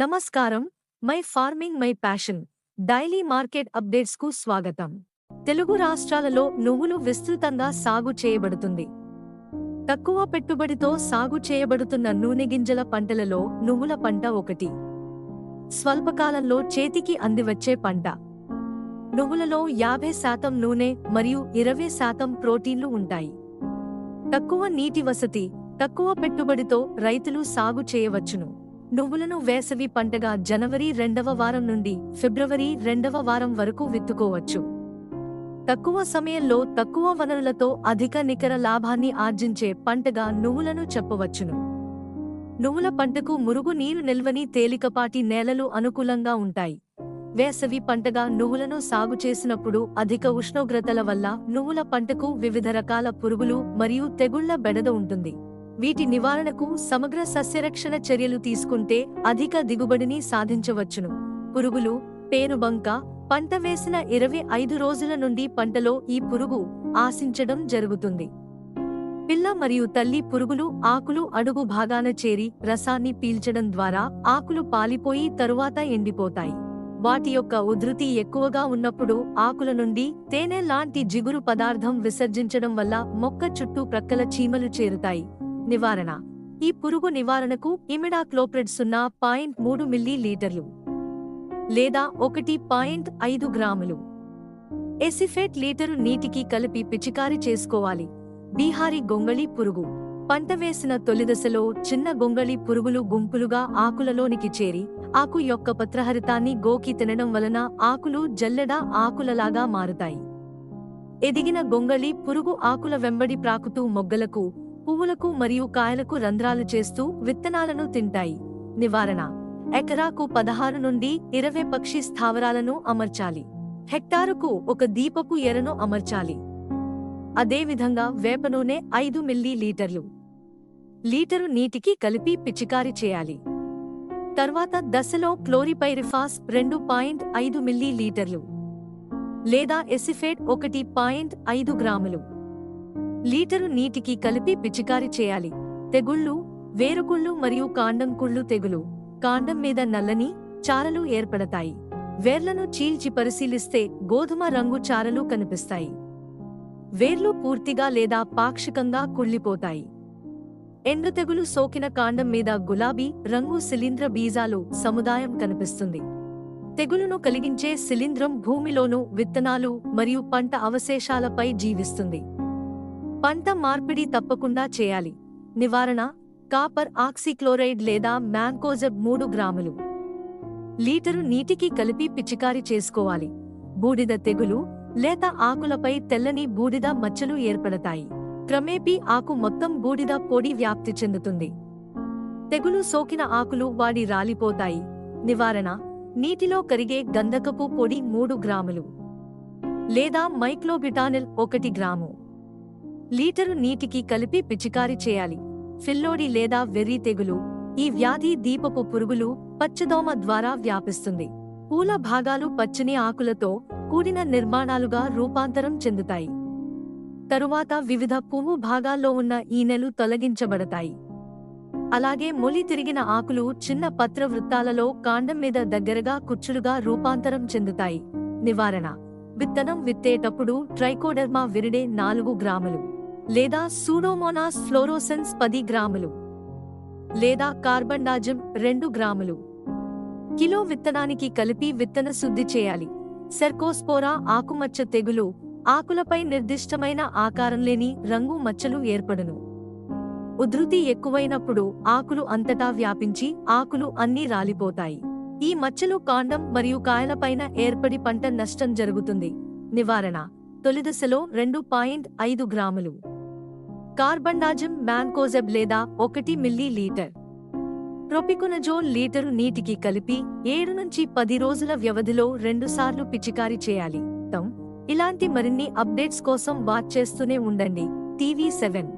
నమస్కారం. My farming my passion. Daily market అప్డేట్స్కు స్వాగతం. తెలుగు రాష్ట్రాలలో నువ్వులు విస్తృతంగా సాగు చేయబడుతుంది. తక్కువ పెట్టుబడితో సాగు చేయబడుతున్న నూనె గింజల పంటలలో నువ్వుల పంట ఒకటి. స్వల్పకాలంలో చేతికి అందివచ్చే పంట. నువ్వులలో యాభై శాతం నూనె మరియు ఇరవై శాతం ప్రోటీన్లు ఉంటాయి. తక్కువ నీటి వసతి తక్కువ పెట్టుబడితో రైతులు సాగు చేయవచ్చును. నువ్వులను వేసవి పంటగా జనవరి రెండవ వారం నుండి ఫిబ్రవరి రెండవ వారం వరకు విత్తుకోవచ్చు. తక్కువ సమయంలో తక్కువ వనరులతో అధిక నికర లాభాన్ని ఆర్జించే పంటగా నువ్వులను చెప్పవచ్చును. నువ్వుల పంటకు మురుగు నీరు నిల్వని తేలికపాటి నేలలు అనుకూలంగా ఉంటాయి. వేసవి పంటగా నువ్వులను సాగు చేసినప్పుడు అధిక ఉష్ణోగ్రతల వల్ల నువ్వుల పంటకు వివిధ రకాల పురుగులు మరియు తెగుళ్ళ బెడద ఉంటుంది. వీటి నివారణకు సమగ్ర సస్యరక్షణ చర్యలు తీసుకుంటే అధిక దిగుబడిని సాధించవచ్చును. పురుగులు పేనుబంక పంట వేసిన ఇరవై ఐదు రోజుల నుండి పంటలో ఈ పురుగు ఆశించడం జరుగుతుంది. పిల్ల మరియు తల్లి పురుగులు ఆకులు అడుగు భాగాన చేరి రసాన్ని పీల్చడం ద్వారా ఆకులు పాలిపోయి తరువాత ఎండిపోతాయి. వాటి యొక్క ఉధృతి ఎక్కువగా ఉన్నప్పుడు ఆకుల నుండి తేనె లాంటి జిగురు పదార్థం విసర్జించడం వల్ల మొక్క చుట్టూ ప్రక్కల చీమలు చేరుతాయి. నివారణ. ఈ పురుగు నివారణకు ఇమిడాక్లోప్రిడ్ సున్నా పాయింట్ మూడు మిల్లీ లీటర్లు లేదా ఒకటి పాయింట్ ఐదు గ్రాములు. ఎసిఫేట్ లీటరు నీటికి కలిపి పిచికారి చేసుకోవాలి. బీహారీ గొంగళి పురుగు. పంట వేసిన తొలిదశలో చిన్న గొంగళి పురుగులు గుంపులుగా ఆకులలోనికి చేరి ఆకు యొక్క పత్రహరితాన్ని గోకి తినడం వలన ఆకులు జల్లెడ ఆకులలాగా మారుతాయి. ఎదిగిన గొంగళి పురుగు ఆకుల వెంబడి ప్రాకుతూ మొగ్గలకు పువ్వులకు మరియు కాయలకు రంధ్రాలు చేస్తూ విత్తనాలను తింటాయి. నివారణ. ఎకరాకు పదహారు నుండి ఇరవై పక్షి స్థావరాలను అమర్చాలి. హెక్టారుకు ఒక దీపపు ఎరను అమర్చాలి. అదేవిధంగా వేప నూనె ఐదు మిల్లీ లీటర్లు. లీటరు నీటికి కలిపి పిచికారి చేయాలి. తర్వాత దశలో క్లోరిపైరిఫాస్ రెండు పాయింట్ ఐదు మిల్లీ లీటర్లు. లేదా ఎసిఫేట్ ఒకటి పాయింట్ ఐదు గ్రాములు. లీటరు నీటికి కలిపి పిచికారి చేయాలి. తెగుళ్ళు వేరుకుళ్ళు మరియు కాండం కుళ్ళు తెగులు కాండం మీద నల్లని చారలు ఏర్పడతాయి. వేర్లను చీల్చి పరిశీలిస్తే గోధుమ రంగు చారలు కనిపిస్తాయి. వేర్లు పూర్తిగా లేదా పాక్షికంగా కుళ్ళిపోతాయి. ఎండు తెగులు సోకిన కాండం మీద గులాబీ రంగు శిలీంద్ర బీజాలు సముదాయం కనిపిస్తుంది. తెగులును కలిగించే శిలీంద్రం భూమిలోనూ విత్తనాలు మరియు పంట అవశేషాలపై జీవిస్తుంది. పంట మార్పిడి తప్పకుండా చేయాలి. నివారణ కాపర్ ఆక్సిక్లోరైడ్ లేదా మ్యాంకోజబ్ మూడు గ్రాములు. లీటరు నీటికి కలిపి పిచికారి చేసుకోవాలి. బూడిద తెగులు లేత ఆకులపై తెల్లని బూడిద మచ్చలు ఏర్పడతాయి. క్రమేపీ ఆకు మొత్తం బూడిద పొడి వ్యాప్తి చెందుతుంది. తెగులు సోకిన ఆకులు వాడి రాలిపోతాయి. నివారణ నీటిలో కరిగే గంధకపు పొడి మూడు గ్రాములు. లేదా మైక్లోబిటానిల్ ఒకటి గ్రాము. లీటరు నీటికి కలిపి పిచికారి చేయాలి. ఫిల్లోడి లేదా వెర్రి తెగులు ఈ వ్యాధి దీపపు పురుగులు పచ్చదోమ ద్వారా వ్యాపిస్తుంది. పూల భాగాలు పచ్చని ఆకులతో కూడిన నిర్మాణాలుగా రూపాంతరం చెందుతాయి. తరువాత వివిధ పువ్వు భాగాల్లో ఉన్న ఈనెలు తొలగించబడతాయి. అలాగే మొలి తిరిగిన ఆకులు చిన్న పత్ర వృత్తాలలో కాండం మీద దగ్గరగా కుచ్చులుగా రూపాంతరం చెందుతాయి. నివారణ. విత్తనం విత్తేటప్పుడు ట్రైకోడర్మా విరిడే నాలుగు గ్రాములు. లేదా సూడోమోనాస్ ఫ్లోరోసెన్స్ పది గ్రాములు లేదా కార్బండాజం రెండు గ్రాములు. కిలో విత్తనానికి కలిపి విత్తన శుద్ధి చేయాలి. సెర్కోస్పోరా ఆకుమచ్చ తెగులు ఆకులపై నిర్దిష్టమైన ఆకారం లేని రంగు మచ్చలు ఏర్పడును. ఉధృతి ఎక్కువైనప్పుడు ఆకులు అంతటా వ్యాపించి ఆకులు అన్నీ రాలిపోతాయి. ఈ మచ్చలు కాండం మరియు కాయలపైన ఏర్పడి పంట నష్టం జరుగుతుంది. నివారణ తొలిదశలో రెండు పాయింట్ ఐదు గ్రాములు. కార్బండాజం మ్యాంకోజెబ్ లేదా ఒకటి మిల్లీ లీటర్. ప్రొపికొనజోల్ లీటరు నీటికి కలిపి ఏడు నుంచి పది రోజుల వ్యవధిలో రెండుసార్లు పిచికారీ చేయాలి. తమ్ ఇలాంటి మరిన్ని అప్డేట్స్ కోసం వాచ్ చేస్తూనే ఉండండి. TV seven.